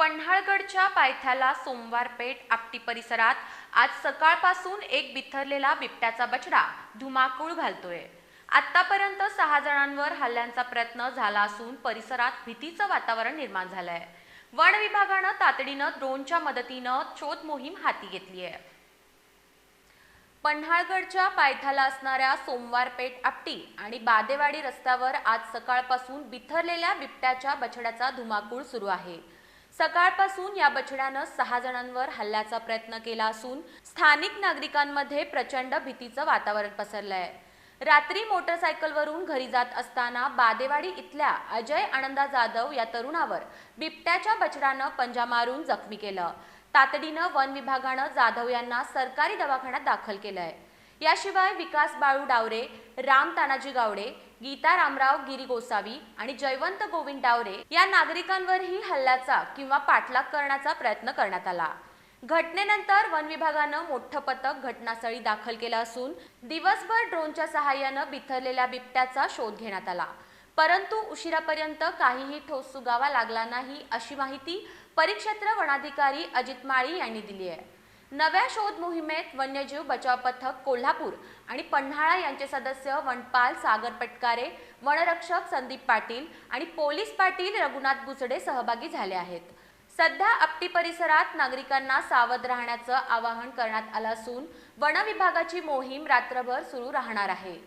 पन्हाळगडच्या पायथ्याला सोमवार पेठ आपटी परिसरात आज सकाळपासून एक बिथरलेला बिबट्याचा बछडा धुमाकूळ घालतोय. आतापर्यंत सहा जणांवर हल्ल्यांचा प्रयत्न झाला असून परिसरात भीतीचं वातावरण निर्माण झालंय. वन विभागानं तातडीनं ड्रोनच्या मदतीनं शोध मोहीम हाती घेतली आहे. पन्हाळगडच्या पायथ्याला असणाऱ्या सोमवारपेठ आपटी आणि बादेवाडी रस्त्यावर आज सकाळपासून बिथरलेल्या बिबट्याच्या बछड्याचा धुमाकूळ सुरू आहे. सकाळपासून या बछड्यानं सहा जणांवर हल्ल्याचा प्रयत्न केला असून स्थानिक नागरिकांमध्ये प्रचंड भीतीचं वातावरण पसरलं आहे रात्री मोटरसायकलवरून घरी जात असताना बादेवाडी इथल्या अजय आनंदा जाधव या तरुणावर बिबट्याच्या बछड्यानं पंजा मारून जखमी केलं. तातडीनं वन विभागानं जाधव यांना सरकारी दवाखान्यात दाखल केलंय. याशिवाय विकास बाळू डावरे राम तानाजी गावडे गीता रामराव गिरी गोसावी आणि जयवंत गोविंद डावरे या नागरिकांवरही हल्ल्याचा किंवा पाठलाग करण्याचा प्रयत्न करण्यात आला. घटनेनंतर वन विभागानं मोठं पथक घटनास्थळी दाखल केलं असून दिवसभर ड्रोनच्या सहाय्यानं बिथरलेल्या बिबट्याचा शोध घेण्यात आला. परंतु उशिरापर्यंत काहीही ठोस सुगावा लागला नाही अशी माहिती परिक्षेत्र वनाधिकारी अजित माळी यांनी दिली आहे. नव्या शोध मोहिमेत वन्यजीव बचाव पथक कोल्हापूर आणि पन्हाळा यांचे सदस्य वनपाल सागर पटकारे वनरक्षक संदीप पाटील आणि पोलीस पाटील रघुनाथ बुचडे सहभागी झाले आहेत. सध्या आपटी परिसरात नागरिकांना सावध राहण्याचं आवाहन करण्यात आलं असून वनविभागाची मोहीम रात्रभर सुरू राहणार आहे.